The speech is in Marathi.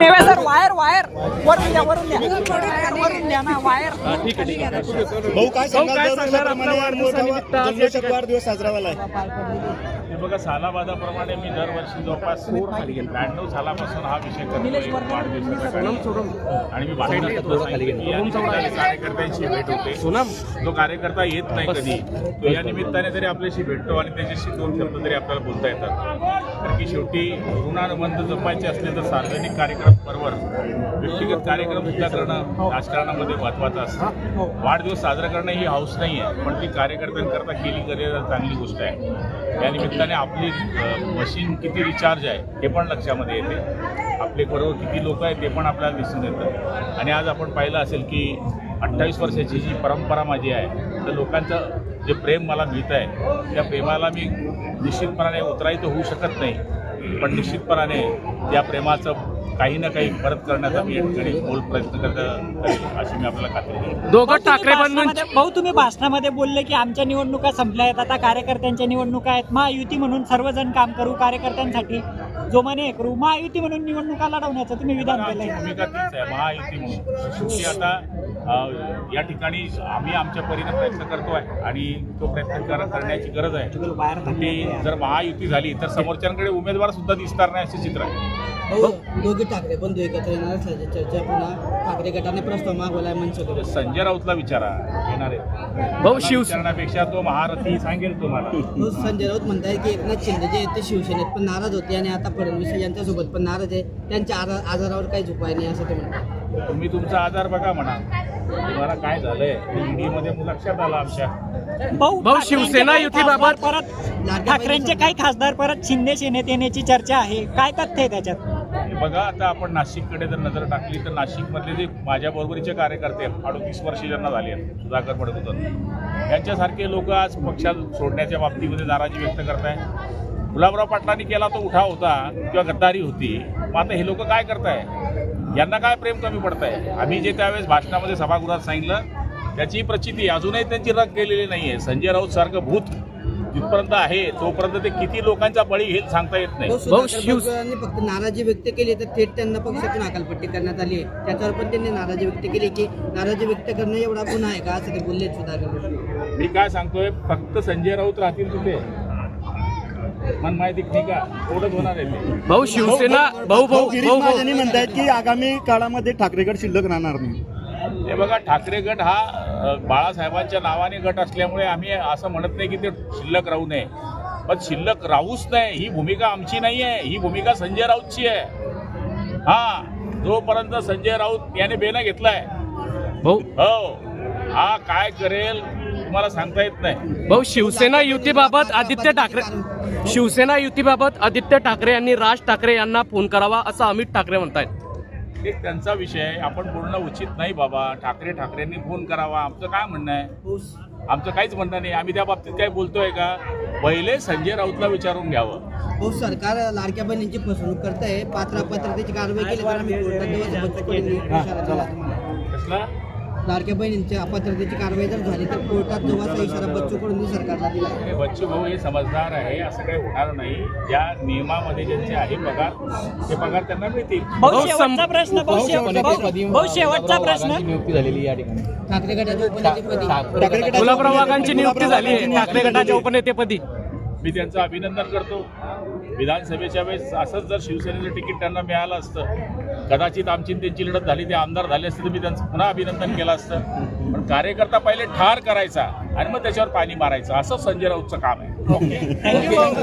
सर वायर वायर. वरून द्या वरून द्या. वरून द्या ना वायर. भाऊ काय सांगाल? दरवर्षाप्रमाणे मोठा जल्लोषात वाढदिवस साजरा झाला आहे. हे बघा सालाबादाप्रमाणे मी दरवर्षी जवळपास ब्याण्णव सालापासून हा विषय वाढदिवसाचा. आणि मी बाहेर कार्यकर्त्यांशी भेट होते. तो कार्यकर्ता येत नाही कधी तो या निमित्ताने तरी आपल्याशी भेटतो आणि त्याच्याशी दोन शब्द तरी आपल्याला बोलता येतात. की शेवटी ऋणानुबंध जपायचे असले तर सार्वजनिक कार्यक्रम बरोबर व्यक्तिगत कार्यक्रम सुद्धा करणं राजकारणामध्ये महत्त्वाचं असतं. वाढदिवस साजरा करणं ही हौस नाही आहे पण ती कार्यकर्त्यांकरता केली तर चांगली गोष्ट आहे. या निमित्ताने आपली मशीन किती रिचार्ज आहे हे पण लक्षामध्ये येते. आपले बरोबर किती लोक आहेत ते पण आपल्याला दिसून येतं. आणि आज आपण पाहिलं असेल की अठ्ठावीस वर्षाची जी परंपरा माझी आहे तर लोकांचं जे प्रेम मला मिळत आहे त्या प्रेमाला मी निश्चितपणाने उतराई तर होऊ शकत नाही. पण निश्चितपणाने त्या प्रेमाचं काही ना काही परत करण्याचा मी बोल प्रयत्न करत अशी मी आपल्याला खात्री देतो दोघं भाऊ, तुम्ही ठाकरे भाऊ तुम्ही भाषणामध्ये बोलले की आमच्या निवडणुका संपल्या आहेत आता कार्यकर्त्यांच्या निवडणुका आहेत. महायुती म्हणून सर्वजण काम करू कार्यकर्त्यांसाठी. जोमाने हे करू महायुती म्हणून निवडणुका लढवण्याचं तुम्ही विधान तीच आहे महायुती म्हणून. आता या ठिकाणी आम्ही आमच्या परीने प्रयत्न करतो आहे आणि तो प्रयत्न कर- करण्याची गरज आहे. शेवटी जर महायुती झाली तर समोरच्यांकडे उमेदवार सुद्धा दिसणार नाही असे चित्र आहे. हो दोघे ठाकरे बंधू एकत्र येणार असल्याची चर्चा पुन्हा ठाकरे गटाने प्रस्ताव मागवलाय मनसेकडे संजय राऊतला विचारा येणार आहे. भाऊ शिव विचारण्यापेक्षा तो महारथी सांगेल तुम्हाला. हो संजय राऊत म्हणताय की एकनाथ शिंदे जे आहेत ते शिवसेनेत पण नाराज होते आणि आता फडणवीस यांच्यासोबत पण नाराज आहे. त्यांच्या आजा- आजारावर काहीच उपाय नाही असं ते म्हणतात. तुम्ही तुमचा आजार बघा म्हणा. तुम्हाला काय झालंय? ईडी मध्ये लक्षात आलं आमच्या. भाऊ भाऊ, शिवसेना युतीबाबत- परत ठाकरेंचे काही खासदार परत शिंदे सेनेत येण्याची चर्चा आहे? काय तथ्य आहे त्याच्यात? बघा आता आपण नाशिककडे जर नजर टाकली तर नाशिकमधले जे माझ्या बरोबरीचे कार्यकर्ते आहेत अडोतीस वर्ष ज्यांना झाली आहेत सुधाकर पडकुतर यांच्यासारखे लोक आज पक्षात सोडण्याच्या बाबतीमध्ये नाराजी व्यक्त करताय गुलाबराव पाटलांनी केला तो उठाव होता किंवा गद्दारी होती. मग आता हे लोक काय करताय यांना काय प्रेम कमी पडत आहे आम्ही जे त्यावेळेस भाषणामध्ये सभागृहात सांगितलं त्याची प्रचिती अजूनही त्यांची रग गेलेली नाही आहे संजय राऊत सारखं भूत जिथपर्यंत आहे तोपर्यंत ते किती लोकांचा बळी घेईल सांगता येत नाही. फक्त नाराजी व्यक्त केली तर थेट त्यांना पक्षातून हकालपट्टी करण्यात आली आहे. त्याच्यावर पण त्यांनी नाराजी व्यक्त केली की नाराजी व्यक्त करणं एवढा गुन्हा आहे का? असं ते बोलले सुधाकर भुजबळ. मी काय सांगतोय फक्त संजय राऊत राहतील तिथे. मन माहिती होणार आहे भाऊ शिवसेना भाऊ भाऊ भाऊ महाजनी म्हणतायत की आगामी काळामध्ये ठाकरेगड शिल्लक राहणार नाही. हे बघा ठाकरे गट हा अ, बाळासाहेबांच्या नावाने गट असल्यामुळे आम्ही असं म्हणत नाही की ते शिल्लक राहू नये. पण शिल्लक राहूच नाही. ही भूमिका आमची नाही आहे. ही भूमिका संजय राऊतची आहे. हा जोपर्यंत संजय राऊत याने बेना घेतलाय. भाऊ. हो. हा काय करेल? तुम्हाला सांगता येत नाही. भाऊ शिवसेना युतीबाबत आदित्य ठाकरे शिवसेना युतीबाबत आदित्य ठाकरे यांनी राज ठाकरे यांना फोन करावा असं अमित ठाकरे म्हणतायत. एक त्यांचा विषय. आपण बोलणं उचित नाही बाबा. ठाकरे ठाकरेंनी फोन करावा. आमचं काय म्हणणं आहे? आमचं काहीच म्हणणं नाही. आम्ही त्या बाबतीत काय बोलतोय का? पहिले संजय राऊतला विचारून घ्यावं. भाऊ सरकार लाडक्या बहिणींची फसवणूक करत आहे. पात्र अपात्रतेची कारवाई केली. कसला? लाडक्या बहिणींच्या अपात्रतेची कारवाई जर झाली तर कोर्टात जवळचा इशारा बच्चू कडून सरकारला दिला. आहे. हे बच्चू भाऊ हे समजदार आहे असं काही होणार नाही. ज्या नियमामध्ये ज्यांचे आहे पगार ते पगार त्यांना मिळतील. शेवटचा प्रश्न शेवटचा प्रश्न. ठाकरे गटाच्या उपनेतेपदी ठाकरे गटाच्या गुलाबराव वाघांची नियुक्ती झाली आहे. ठाकरे गटाच्या उपनेतेपदी मी त्यांचं अभिनंदन करतो. विधानसभेच्या वेळेस असंच जर शिवसेनेचं तिकीट त्यांना मिळालं असतं कदाचित आमची त्यांची लढत झाली ते आमदार झाले असते तर मी त्यांचं पुन्हा अभिनंदन केलं असतं. पण कार्यकर्ता पहिले ठार करायचा आणि मग त्याच्यावर पाणी मारायचं. असं संजय राऊतचं काम आहे. ओके थँक्यू भाऊ